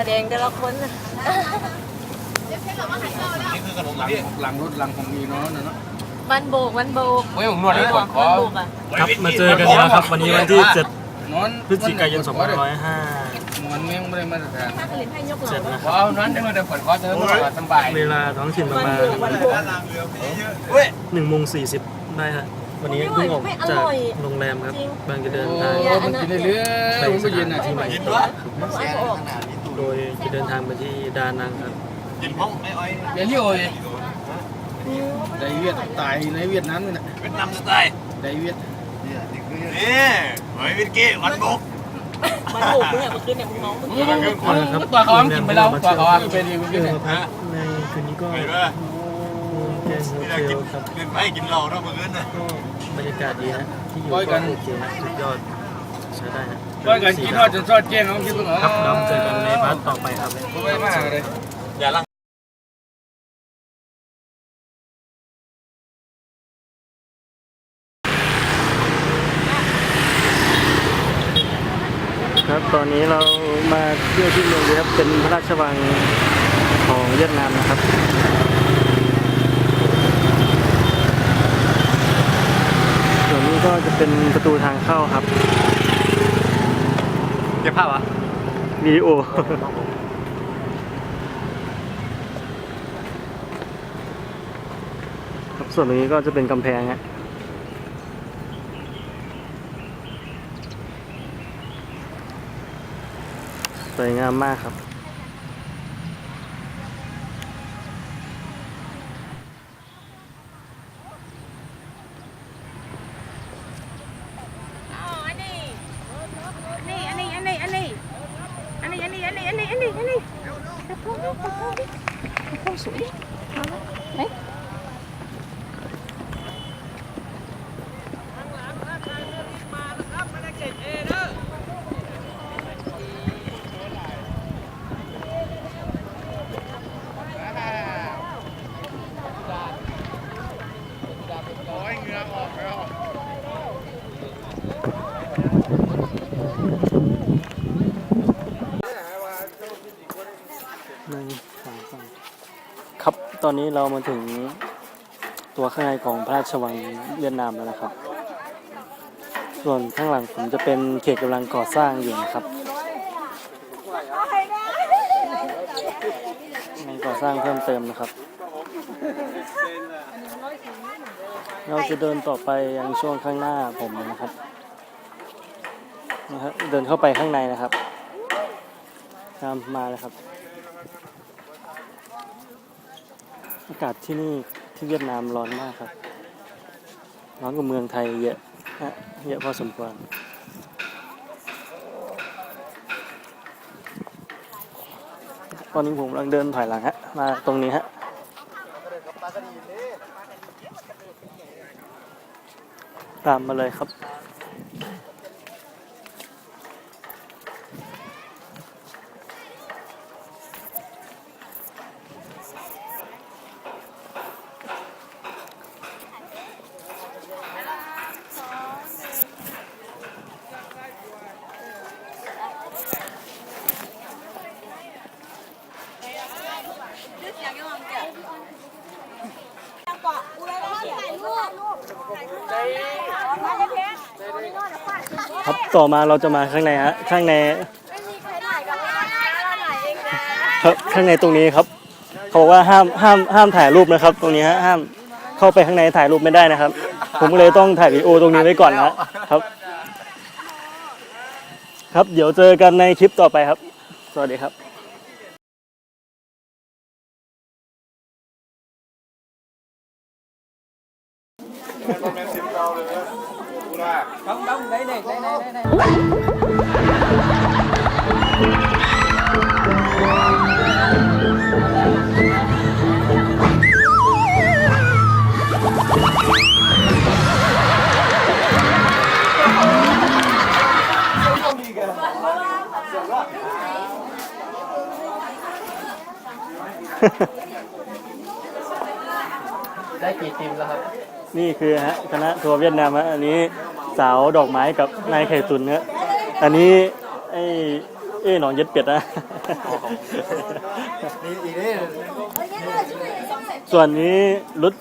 แสดงแต่ละคนน่ะหลังรถหลังของมีเนาะเนาะวันโบกวันโบกเฮ้ยผมนวดให้กดคอวันโบกอะครับมาเจอกันอีกแล้วครับ วันนี้วันที่นอน7พฤศจิกายน2505มันแม่งไม่ได้มาตรฐานถ้าเห็นให้ยกหลัเสร็จงนะครับว้าวนั้นได้มาแต่กดคอเธอมาสบายเวลาท้องถิ่นประวันมาณโบกวันโบกหนึ่งโมงสี่สิบได้ฮะวันนี้เพิ่งออกจากโรงแรมครับบางจะเดินทางโอ้มันกินได้เรื่อยมันไม่เย็นอะที่ใหม่เนาะออก โดยจะเดินทางไปที่ดานังครับ Đến rồi Đại Việt tài lấy Việt Nam rồi ในเวียดนามสไตล์ Đại Việt นี่เอ้ยวิกกี้วันบุกมันบุกมึงอะมันคือเนี่ยมึงน้องมึงตัวเขา ăn kìm với đâu Tòa khó ăn kìm với เพื่ đâu อพักในคืนนี้ก็เห็นปะแกงนี่เราเทกิลนครับ กินไปกินเหล้าเนาะเมื่อคืนน่ะบรรยากาศดีฮะที่อยู่ก็โสุดยอด ใช้ได้ฮะก็กันกินทอดจนทอดแจ้งเขาคิดว่าครับเราเจอกันในพาร์ทต่อไปครับไม่มากเลยอย่าลังครับตอนนี้เรามาเที่ยวที่เมืองนี้ครับเป็นพระราชวังของเวียดนามนะครับส่วนนี้ก็จะเป็นประตูทางเข้าครับ เก็บภาพอะวิดีโอ ครับส่วนตรงนี้ก็จะเป็นกำแพงฮะสวยงามมากครับ Sweet. ตอนนี้เรามาถึงตัวข้างในของพระราชวังเวียดนามแล้วนะครับ ส่วนข้างหลังผมจะเป็นเขตกำลังก่อสร้างอยู่นะครับในก่อสร้างเพิ่มเติมนะครับ เราจะเดินต่อไปยังช่วงข้างหน้าผมนะครับนะฮะเดินเข้าไปข้างในนะครับตามมาเลยครับ อากาศที่นี่ที่เวียดนามร้อนมากครับ ร้อนกว่าเมืองไทยเยอะฮะเยอะพอสมควรตอนนี้ผมกำลังเดินถอยหลังฮะมาตรงนี้ฮะตามมาเลยครับ ครับต่อมาเราจะมาข้างในฮะข้างในครับข้างในตรงนี้ครับเขาบอกว่าห้ามห้ามห้ามถ่ายรูปนะครับ ตรงนี้ฮะห้ามเข้าไปข้างในถ่ายรูปไม่ได้นะครับ ผมก็เลยต้องถ่ายวีดีโอตรงนี้ไว้ก่อนนะครับ ครับเดี๋ยวเจอกันในคลิปต่อไปครับ สวัสดีครับ ได้กี่ทีมแล้วครับ นี่คือฮะคณะทัวร์เวียดนามฮะอันนี้ สาวดอกไม้กับนายไข่ตุนฮะอันนี้ไอ้เอ้ยหนองเย็ดเป็ดนะส่วนนี้รุด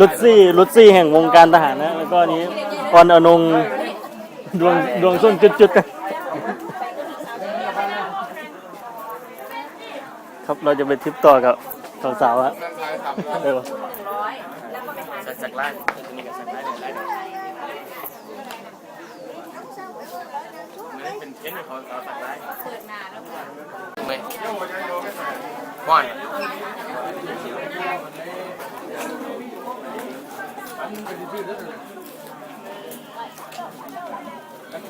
รุดซี่รุดซี่แห่งวงการทหารนะ แล้วก็อันนี้พรอนงดวงดวงส้นจุดๆครับเราจะไปทริปต่อกับสาวๆฮะเดี๋ยวสักไล่นี่กับสักไล่ เนี่ยไล่เป็นเพ้นของเขาสักไล่เปิดนาแล้วไม่ว่าน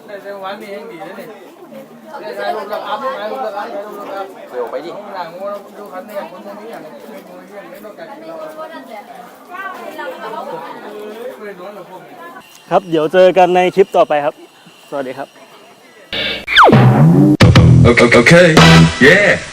ได้จังหวะนี้เองดีนะนี่ได้ใช้รูปลักอัพใช้รูปลักอัพใช้รูปลักอัพเร็วไปดิหลังว่าดูคันนี้คนนี้อย่างนี้ไม่ต้องการเราครับเดี๋ยวเจอกันในคลิปต่อไปครับ สวัสดีครับ Okay. okay. Yeah.